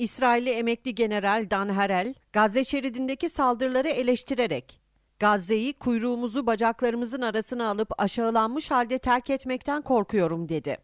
İsrailli emekli general Dan Harel, Gazze şeridindeki saldırıları eleştirerek Gazze'yi kuyruğumuzu bacaklarımızın arasına alıp aşağılanmış halde terk etmekten korkuyorum dedi.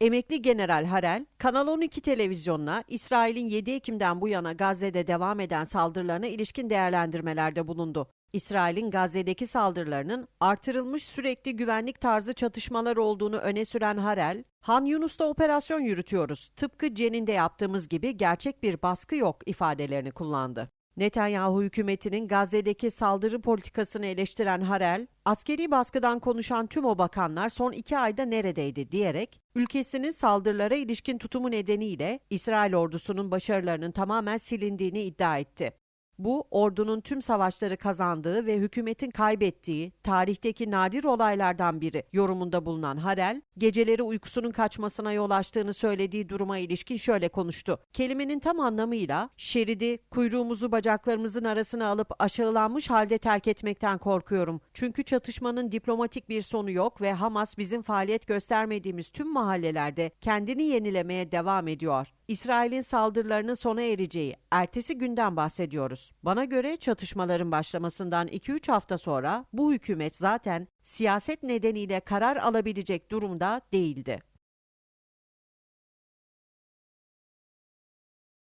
Emekli General Harel, Kanal 12 televizyonuna İsrail'in 7 Ekim'den bu yana Gazze'de devam eden saldırılarına ilişkin değerlendirmelerde bulundu. İsrail'in Gazze'deki saldırılarının artırılmış sürekli güvenlik tarzı çatışmalar olduğunu öne süren Harel, Han Yunus'ta operasyon yürütüyoruz. Tıpkı Cenin'de yaptığımız gibi gerçek bir baskı yok ifadelerini kullandı. Netanyahu hükümetinin Gazze'deki saldırı politikasını eleştiren Harel, askeri baskıdan konuşan tüm o bakanlar son iki ayda neredeydi diyerek, ülkesinin saldırılara ilişkin tutumu nedeniyle İsrail ordusunun başarılarının tamamen silindiğini iddia etti. Bu, ordunun tüm savaşları kazandığı ve hükümetin kaybettiği tarihteki nadir olaylardan biri yorumunda bulunan Harel, geceleri uykusunun kaçmasına yol açtığını söylediği duruma ilişkin şöyle konuştu. Kelimenin tam anlamıyla şeridi, kuyruğumuzu bacaklarımızın arasına alıp aşağılanmış halde terk etmekten korkuyorum. Çünkü çatışmanın diplomatik bir sonu yok ve Hamas bizim faaliyet göstermediğimiz tüm mahallelerde kendini yenilemeye devam ediyor. İsrail'in saldırılarının sona ereceği ertesi günden bahsediyoruz. Bana göre çatışmaların başlamasından 2-3 hafta sonra bu hükümet zaten siyaset nedeniyle karar alabilecek durumda değildi.